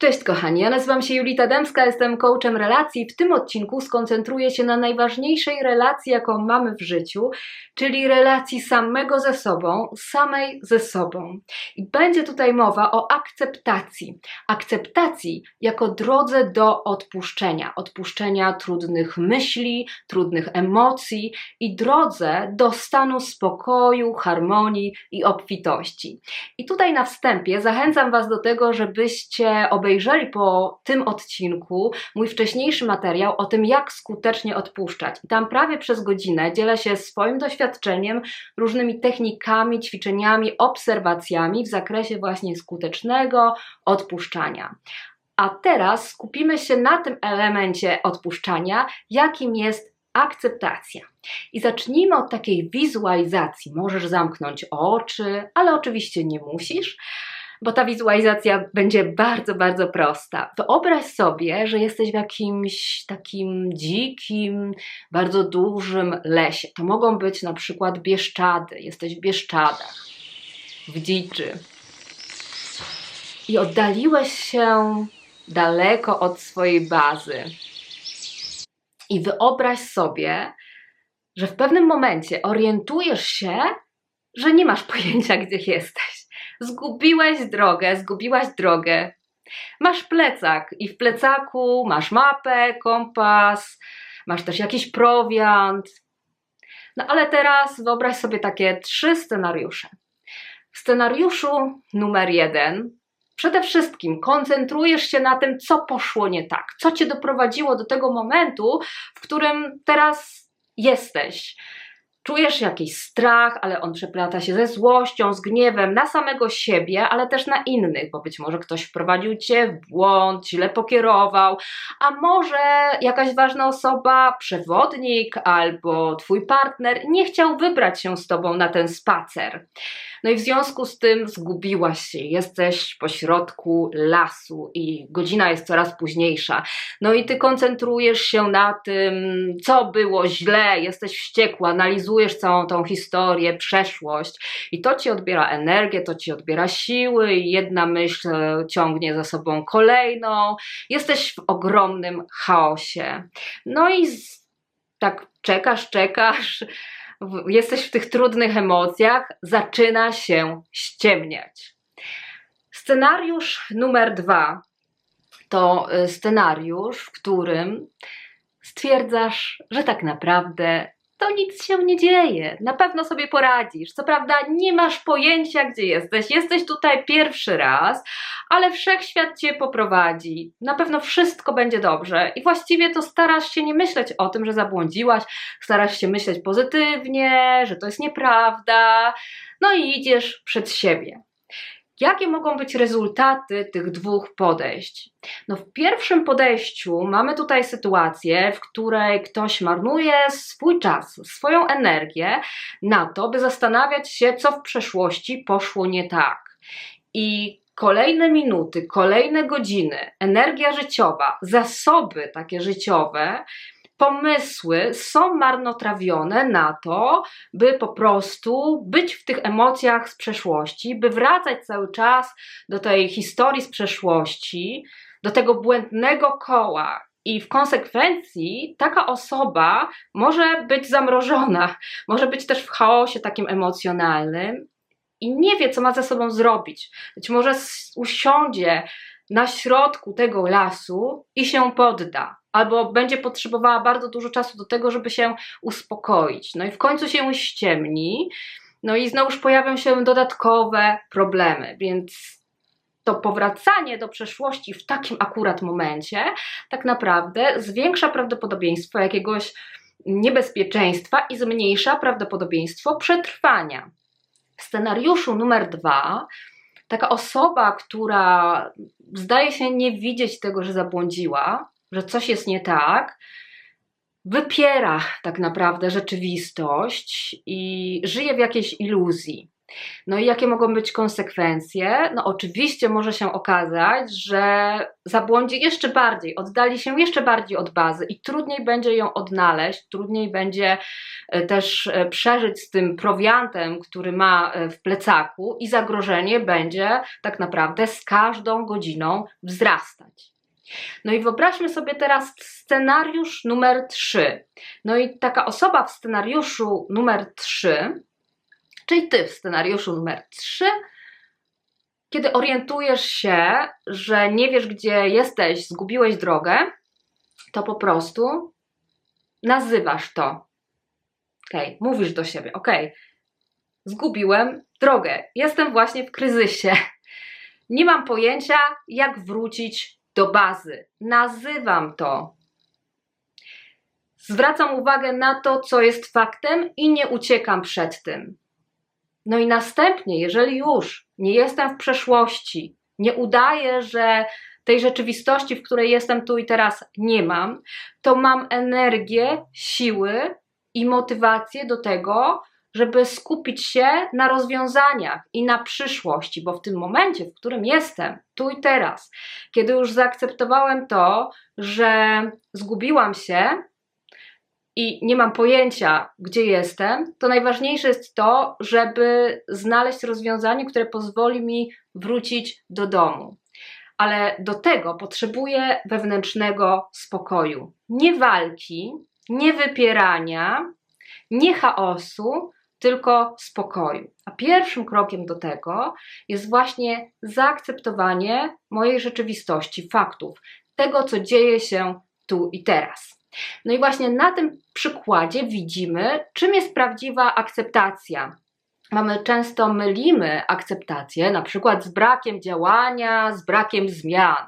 Cześć kochani, ja nazywam się Julita Dębska, jestem coachem relacji. W tym odcinku skoncentruję się na najważniejszej relacji, jaką mamy w życiu, czyli relacji samego ze sobą, samej ze sobą. I będzie tutaj mowa o akceptacji. Akceptacji jako drodze do odpuszczenia, odpuszczenia trudnych myśli, trudnych emocji i drodze do stanu spokoju, harmonii i obfitości. I tutaj na wstępie zachęcam Was do tego, żebyście obejrzeli obejrzeli po tym odcinku mój wcześniejszy materiał o tym, jak skutecznie odpuszczać. I tam prawie przez godzinę dzielę się swoim doświadczeniem, różnymi technikami, ćwiczeniami, obserwacjami w zakresie właśnie skutecznego odpuszczania. A teraz skupimy się na tym elemencie odpuszczania, jakim jest akceptacja. I zacznijmy od takiej wizualizacji. Możesz zamknąć oczy, ale oczywiście nie musisz bo ta wizualizacja będzie bardzo, bardzo prosta. Wyobraź sobie, że jesteś w jakimś takim dzikim, bardzo dużym lesie. To mogą być na przykład bieszczady. Jesteś w bieszczadach, w dziczy. I oddaliłeś się daleko od swojej bazy. I wyobraź sobie, że w pewnym momencie orientujesz się, że nie masz pojęcia, gdzie jesteś Zgubiłeś drogę, zgubiłaś drogę. Masz plecak i w plecaku masz mapę, kompas, masz też jakiś prowiant. No ale teraz wyobraź sobie takie trzy scenariusze. W scenariuszu numer jeden przede wszystkim koncentrujesz się na tym, co poszło nie tak, co cię doprowadziło do tego momentu, w którym teraz jesteś Czujesz jakiś strach, ale on przeplata się ze złością, z gniewem na samego siebie, ale też na innych, bo być może ktoś wprowadził cię w błąd, źle pokierował, a może jakaś ważna osoba, przewodnik albo twój partner nie chciał wybrać się z tobą na ten spacer. No i w związku z tym zgubiłaś się, jesteś pośrodku lasu i godzina jest coraz późniejsza. No i ty koncentrujesz się na tym, co było źle, jesteś wściekła, analizujesz całą tą historię, przeszłość i to ci odbiera energię, to ci odbiera siły jedna myśl ciągnie za sobą kolejną. Jesteś w ogromnym chaosie. No i tak czekasz, czekasz jesteś w tych trudnych emocjach, zaczyna się ściemniać. Scenariusz numer dwa to y, scenariusz, w którym stwierdzasz, że tak naprawdę to nic się nie dzieje. Na pewno sobie poradzisz. Co prawda, nie masz pojęcia, gdzie jesteś. Jesteś tutaj pierwszy raz, ale wszechświat cię poprowadzi. Na pewno wszystko będzie dobrze. I właściwie to starasz się nie myśleć o tym, że zabłądziłaś, starasz się myśleć pozytywnie, że to jest nieprawda. No i idziesz przed siebie. Jakie mogą być rezultaty tych dwóch podejść? No w pierwszym podejściu mamy tutaj sytuację, w której ktoś marnuje swój czas, swoją energię na to, by zastanawiać się, co w przeszłości poszło nie tak. I kolejne minuty, kolejne godziny, energia życiowa, zasoby takie życiowe pomysły są marnotrawione na to, by po prostu być w tych emocjach z przeszłości, by wracać cały czas do tej historii z przeszłości, do tego błędnego koła. I w konsekwencji taka osoba może być zamrożona, może być też w chaosie takim emocjonalnym i nie wie, co ma ze sobą zrobić. Być może usiądzie na środku tego lasu i się podda albo będzie potrzebowała bardzo dużo czasu do tego, żeby się uspokoić. No i w końcu się ściemni, no i znowuż pojawią się dodatkowe problemy, więc to powracanie do przeszłości w takim akurat momencie tak naprawdę zwiększa prawdopodobieństwo jakiegoś niebezpieczeństwa i zmniejsza prawdopodobieństwo przetrwania. W scenariuszu numer dwa taka osoba, która zdaje się nie widzieć tego, że zabłądziła, że coś jest nie tak, wypiera tak naprawdę rzeczywistość i żyje w jakiejś iluzji. No i jakie mogą być konsekwencje? No oczywiście może się okazać, że zabłądzi jeszcze bardziej, oddali się jeszcze bardziej od bazy i trudniej będzie ją odnaleźć, trudniej będzie e, też e, przeżyć z tym prowiantem, który ma e, w plecaku i zagrożenie będzie tak naprawdę z każdą godziną wzrastać. No i wyobraźmy sobie teraz scenariusz numer 3. No i taka osoba w scenariuszu numer 3 Czyli ty w scenariuszu numer 3, kiedy orientujesz się, że nie wiesz, gdzie jesteś, zgubiłeś drogę, to po prostu nazywasz to. Ok, mówisz do siebie, ok, zgubiłem drogę, jestem właśnie w kryzysie. Nie mam pojęcia, jak wrócić do bazy. Nazywam to. Zwracam uwagę na to, co jest faktem i nie uciekam przed tym. No i następnie, jeżeli już nie jestem w przeszłości, nie udaję, że tej rzeczywistości, w której jestem tu i teraz, nie mam, to mam energię, siły i motywację do tego, żeby skupić się na rozwiązaniach i na przyszłości, bo w tym momencie, w którym jestem, tu i teraz, kiedy już zaakceptowałem to, że zgubiłam się, i nie mam pojęcia, gdzie jestem, to najważniejsze jest to, żeby znaleźć rozwiązanie, które pozwoli mi wrócić do domu. Ale do tego potrzebuję wewnętrznego spokoju. Nie walki, nie wypierania, nie chaosu, tylko spokoju. A pierwszym krokiem do tego jest właśnie zaakceptowanie mojej rzeczywistości, faktów, tego, co dzieje się tu i teraz. No i właśnie na tym przykładzie widzimy, czym jest prawdziwa akceptacja. Mamy często mylimy akceptację, na przykład z brakiem działania, z brakiem zmian,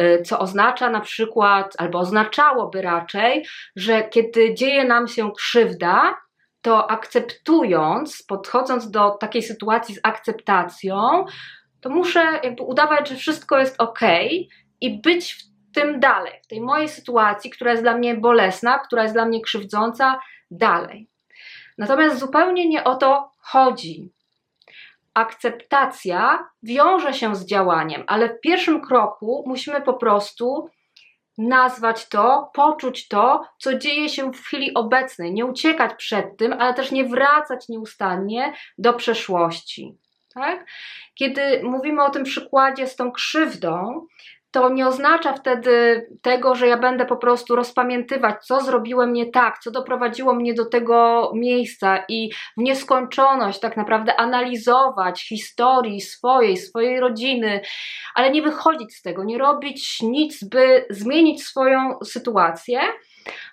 y, co oznacza na przykład, albo oznaczałoby raczej, że kiedy dzieje nam się krzywda, to akceptując, podchodząc do takiej sytuacji z akceptacją, to muszę jakby udawać, że wszystko jest ok i być w tym dalej, w tej mojej sytuacji, która jest dla mnie bolesna, która jest dla mnie krzywdząca, dalej. Natomiast zupełnie nie o to chodzi. Akceptacja wiąże się z działaniem, ale w pierwszym kroku musimy po prostu nazwać to, poczuć to, co dzieje się w chwili obecnej, nie uciekać przed tym, ale też nie wracać nieustannie do przeszłości. Tak? Kiedy mówimy o tym przykładzie z tą krzywdą, to nie oznacza wtedy tego, że ja będę po prostu rozpamiętywać, co zrobiłem nie tak, co doprowadziło mnie do tego miejsca i w nieskończoność tak naprawdę analizować historii swojej, swojej rodziny, ale nie wychodzić z tego, nie robić nic, by zmienić swoją sytuację.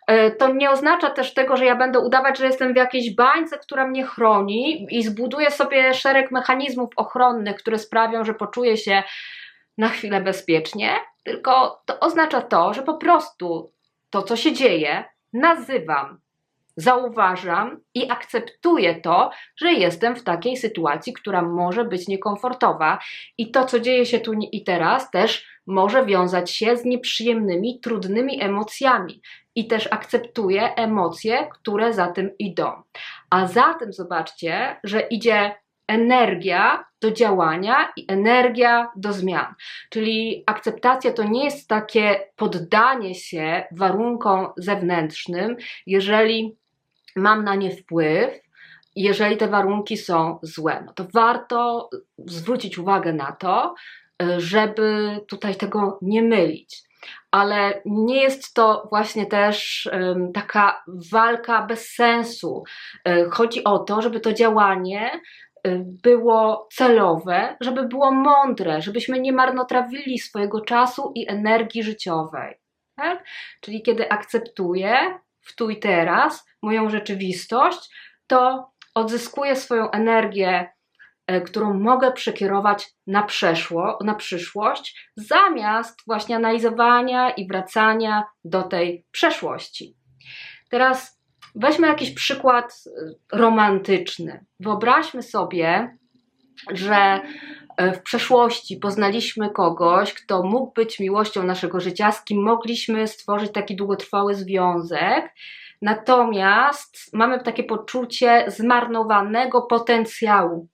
E, to nie oznacza też tego, że ja będę udawać, że jestem w jakiejś bańce, która mnie chroni i zbuduję sobie szereg mechanizmów ochronnych, które sprawią, że poczuję się na chwilę bezpiecznie, tylko to oznacza to, że po prostu to, co się dzieje, nazywam, zauważam i akceptuję to, że jestem w takiej sytuacji, która może być niekomfortowa i to, co dzieje się tu i teraz, też może wiązać się z nieprzyjemnymi, trudnymi emocjami. I też akceptuję emocje, które za tym idą. A za tym zobaczcie, że idzie energia do działania i energia do zmian. Czyli akceptacja to nie jest takie poddanie się warunkom zewnętrznym, jeżeli mam na nie wpływ, jeżeli te warunki są złe. No to warto zwrócić uwagę na to, żeby tutaj tego nie mylić. Ale nie jest to właśnie też taka walka bez sensu. Chodzi o to, żeby to działanie było celowe, żeby było mądre, żebyśmy nie marnotrawili swojego czasu i energii życiowej. Tak? Czyli kiedy akceptuję w tu i teraz moją rzeczywistość, to odzyskuję swoją energię, y, którą mogę przekierować na, przeszło, na przyszłość, zamiast właśnie analizowania i wracania do tej przeszłości. Teraz Weźmy jakiś przykład y, romantyczny. Wyobraźmy sobie, że y, w przeszłości poznaliśmy kogoś, kto mógł być miłością naszego życia, z kim mogliśmy stworzyć taki długotrwały związek. Natomiast mamy takie poczucie zmarnowanego potencjału.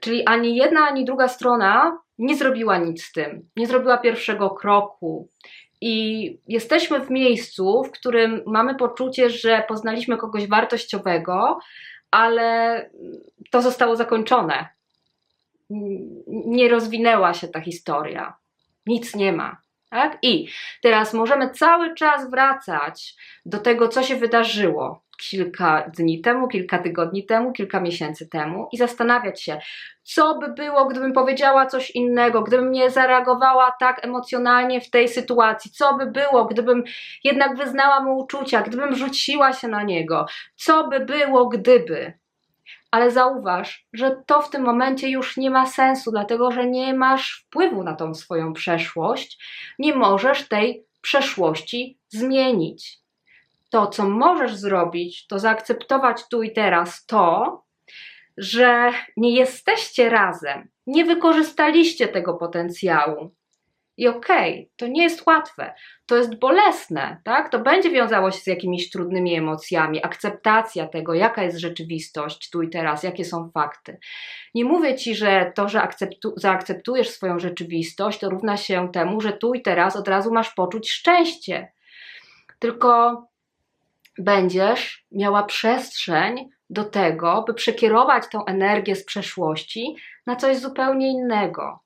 Czyli ani jedna, ani druga strona nie zrobiła nic z tym, nie zrobiła pierwszego kroku. I jesteśmy w miejscu, w którym mamy poczucie, że poznaliśmy kogoś wartościowego, ale to zostało zakończone. Nie rozwinęła się ta historia. Nic nie ma. Tak? I teraz możemy cały czas wracać do tego, co się wydarzyło kilka dni temu, kilka tygodni temu, kilka miesięcy temu i zastanawiać się, co by było, gdybym powiedziała coś innego, gdybym nie zareagowała tak emocjonalnie w tej sytuacji, co by było, gdybym jednak wyznała mu uczucia, gdybym rzuciła się na niego, co by było, gdyby. Ale zauważ, że to w tym momencie już nie ma sensu, dlatego że nie masz wpływu na tą swoją przeszłość, nie możesz tej przeszłości zmienić to, co możesz zrobić, to zaakceptować tu i teraz to, że nie jesteście razem, nie wykorzystaliście tego potencjału. I okej, okay, to nie jest łatwe, to jest bolesne, tak? To będzie wiązało się z jakimiś trudnymi emocjami, akceptacja tego, jaka jest rzeczywistość tu i teraz, jakie są fakty. Nie mówię ci, że to, że akceptu zaakceptujesz swoją rzeczywistość, to równa się temu, że tu i teraz od razu masz poczuć szczęście. Tylko będziesz miała przestrzeń do tego, by przekierować tą energię z przeszłości na coś zupełnie innego.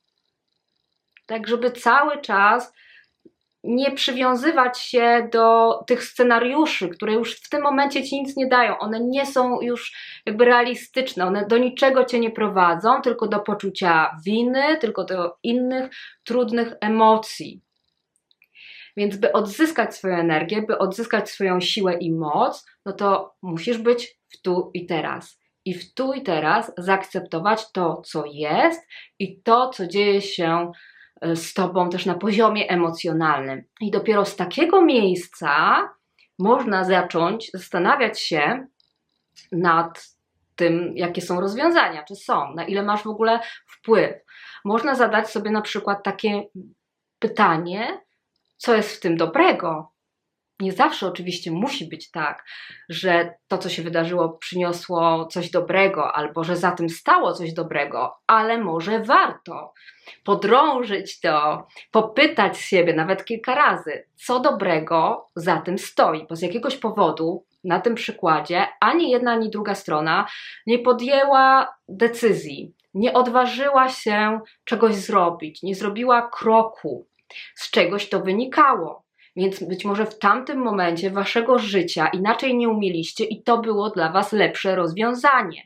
Tak, żeby cały czas nie przywiązywać się do tych scenariuszy, które już w tym momencie ci nic nie dają. One nie są już jakby realistyczne, one do niczego cię nie prowadzą, tylko do poczucia winy, tylko do innych trudnych emocji. Więc by odzyskać swoją energię, by odzyskać swoją siłę i moc, no to musisz być w tu i teraz. I w tu i teraz zaakceptować to, co jest i to, co dzieje się e, z tobą też na poziomie emocjonalnym. I dopiero z takiego miejsca można zacząć zastanawiać się nad tym, jakie są rozwiązania, czy są, na ile masz w ogóle wpływ. Można zadać sobie na przykład takie pytanie, co jest w tym dobrego. Nie zawsze oczywiście musi być tak, że to, co się wydarzyło, przyniosło coś dobrego, albo że za tym stało coś dobrego, ale może warto podrążyć to, popytać siebie nawet kilka razy, co dobrego za tym stoi, bo z jakiegoś powodu na tym przykładzie ani jedna, ani druga strona nie podjęła decyzji, nie odważyła się czegoś zrobić, nie zrobiła kroku, z czegoś to wynikało. Więc być może w tamtym momencie waszego życia inaczej nie umieliście i to było dla was lepsze rozwiązanie.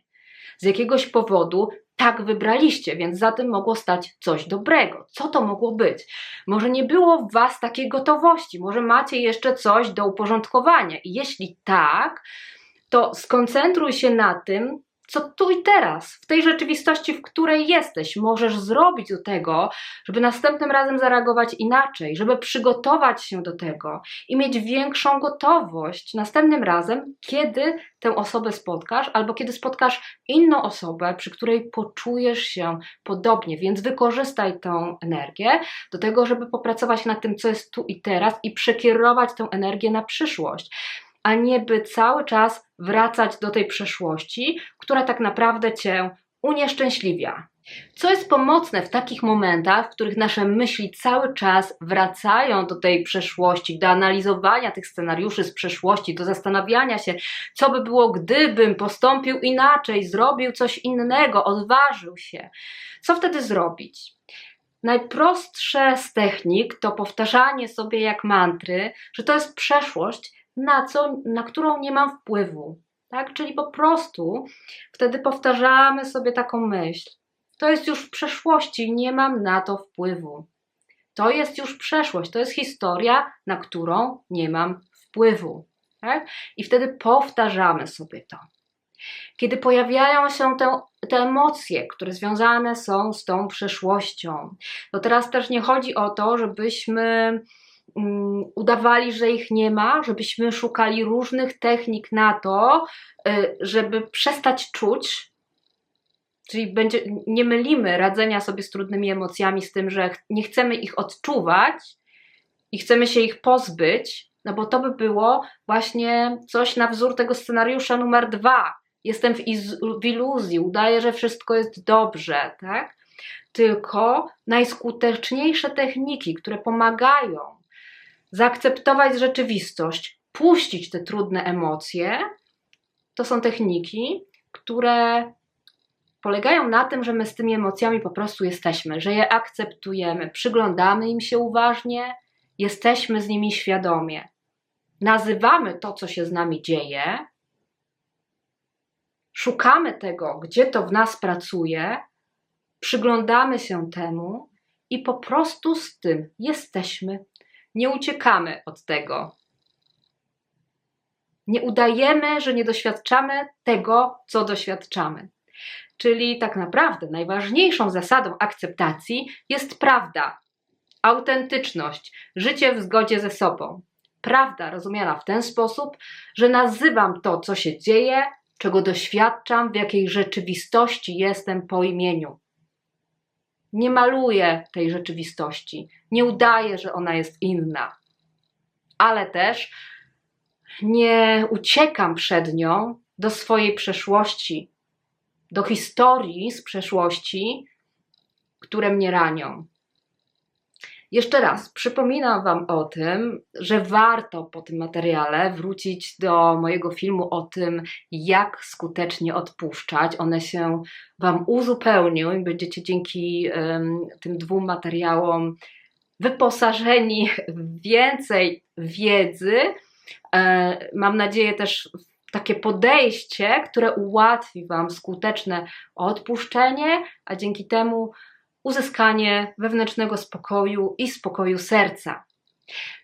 Z jakiegoś powodu tak wybraliście, więc za tym mogło stać coś dobrego. Co to mogło być? Może nie było w was takiej gotowości, może macie jeszcze coś do uporządkowania. I jeśli tak, to skoncentruj się na tym, co tu i teraz, w tej rzeczywistości, w której jesteś, możesz zrobić do tego, żeby następnym razem zareagować inaczej, żeby przygotować się do tego i mieć większą gotowość następnym razem, kiedy tę osobę spotkasz, albo kiedy spotkasz inną osobę, przy której poczujesz się podobnie. Więc wykorzystaj tą energię do tego, żeby popracować nad tym, co jest tu i teraz i przekierować tę energię na przyszłość a nie by cały czas wracać do tej przeszłości, która tak naprawdę cię unieszczęśliwia. Co jest pomocne w takich momentach, w których nasze myśli cały czas wracają do tej przeszłości, do analizowania tych scenariuszy z przeszłości, do zastanawiania się, co by było, gdybym postąpił inaczej, zrobił coś innego, odważył się. Co wtedy zrobić? Najprostsze z technik to powtarzanie sobie jak mantry, że to jest przeszłość na, co, na którą nie mam wpływu. Tak? Czyli po prostu wtedy powtarzamy sobie taką myśl. To jest już w przeszłości, nie mam na to wpływu. To jest już przeszłość, to jest historia, na którą nie mam wpływu. Tak? I wtedy powtarzamy sobie to. Kiedy pojawiają się te, te emocje, które związane są z tą przeszłością, to teraz też nie chodzi o to, żebyśmy udawali, że ich nie ma, żebyśmy szukali różnych technik na to, y, żeby przestać czuć. Czyli będzie, nie mylimy radzenia sobie z trudnymi emocjami z tym, że nie chcemy ich odczuwać i chcemy się ich pozbyć, no bo to by było właśnie coś na wzór tego scenariusza numer dwa, jestem w, w iluzji, udaję, że wszystko jest dobrze, tak? Tylko najskuteczniejsze techniki, które pomagają zaakceptować rzeczywistość, puścić te trudne emocje, to są techniki, które polegają na tym, że my z tymi emocjami po prostu jesteśmy, że je akceptujemy, przyglądamy im się uważnie, jesteśmy z nimi świadomie. Nazywamy to, co się z nami dzieje, szukamy tego, gdzie to w nas pracuje, przyglądamy się temu i po prostu z tym jesteśmy. Nie uciekamy od tego. Nie udajemy, że nie doświadczamy tego, co doświadczamy. Czyli tak naprawdę najważniejszą zasadą akceptacji jest prawda, autentyczność, życie w zgodzie ze sobą. Prawda rozumiana w ten sposób, że nazywam to, co się dzieje, czego doświadczam, w jakiej rzeczywistości jestem po imieniu. Nie maluję tej rzeczywistości, nie udaję, że ona jest inna, ale też nie uciekam przed nią do swojej przeszłości, do historii z przeszłości, które mnie ranią. Jeszcze raz przypominam Wam o tym, że warto po tym materiale wrócić do mojego filmu o tym, jak skutecznie odpuszczać. One się Wam uzupełnią i będziecie dzięki um, tym dwóm materiałom wyposażeni w więcej wiedzy. E, mam nadzieję też takie podejście, które ułatwi Wam skuteczne odpuszczenie, a dzięki temu uzyskanie wewnętrznego spokoju i spokoju serca.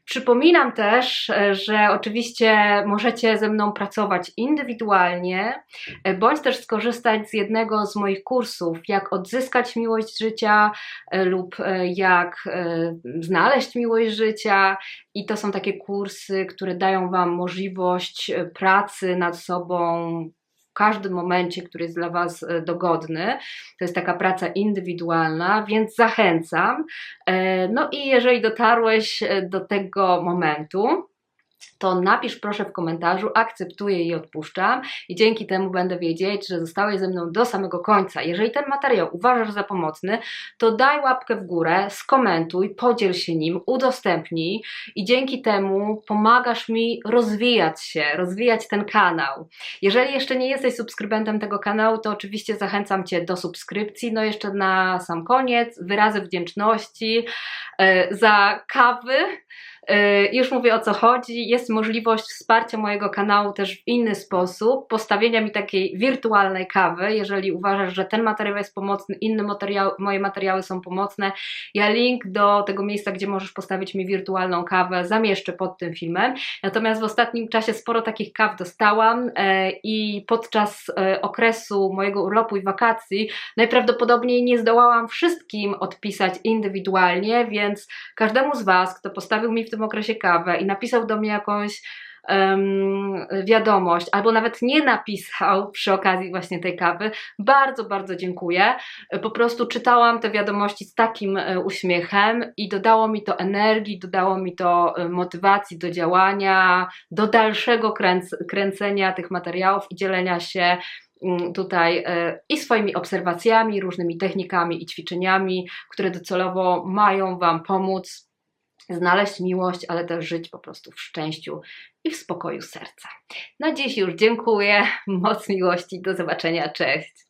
Przypominam też, że oczywiście możecie ze mną pracować indywidualnie, bądź też skorzystać z jednego z moich kursów, jak odzyskać miłość życia lub jak znaleźć miłość życia. I to są takie kursy, które dają Wam możliwość pracy nad sobą każdym momencie, który jest dla Was e, dogodny. To jest taka praca indywidualna, więc zachęcam. E, no i jeżeli dotarłeś e, do tego momentu, to napisz proszę w komentarzu, akceptuję i odpuszczam i dzięki temu będę wiedzieć, że zostałeś ze mną do samego końca. Jeżeli ten materiał uważasz za pomocny, to daj łapkę w górę, skomentuj, podziel się nim, udostępnij i dzięki temu pomagasz mi rozwijać się, rozwijać ten kanał. Jeżeli jeszcze nie jesteś subskrybentem tego kanału, to oczywiście zachęcam Cię do subskrypcji. No jeszcze na sam koniec wyrazy wdzięczności yy, za kawy, E, już mówię o co chodzi. Jest możliwość wsparcia mojego kanału też w inny sposób, postawienia mi takiej wirtualnej kawy. Jeżeli uważasz, że ten materiał jest pomocny, inne materiały, moje materiały są pomocne, ja link do tego miejsca, gdzie możesz postawić mi wirtualną kawę, zamieszczę pod tym filmem. Natomiast w ostatnim czasie sporo takich kaw dostałam e, i podczas e, okresu mojego urlopu i wakacji najprawdopodobniej nie zdołałam wszystkim odpisać indywidualnie, więc każdemu z Was, kto postawił mi w tym okresie kawę i napisał do mnie jakąś um, wiadomość, albo nawet nie napisał przy okazji właśnie tej kawy, bardzo, bardzo dziękuję. Po prostu czytałam te wiadomości z takim e, uśmiechem i dodało mi to energii, dodało mi to e, motywacji do działania, do dalszego kręc kręcenia tych materiałów i dzielenia się mm, tutaj e, i swoimi obserwacjami, różnymi technikami i ćwiczeniami, które docelowo mają Wam pomóc znaleźć miłość, ale też żyć po prostu w szczęściu i w spokoju serca. Na dziś już dziękuję. Moc miłości. Do zobaczenia. Cześć.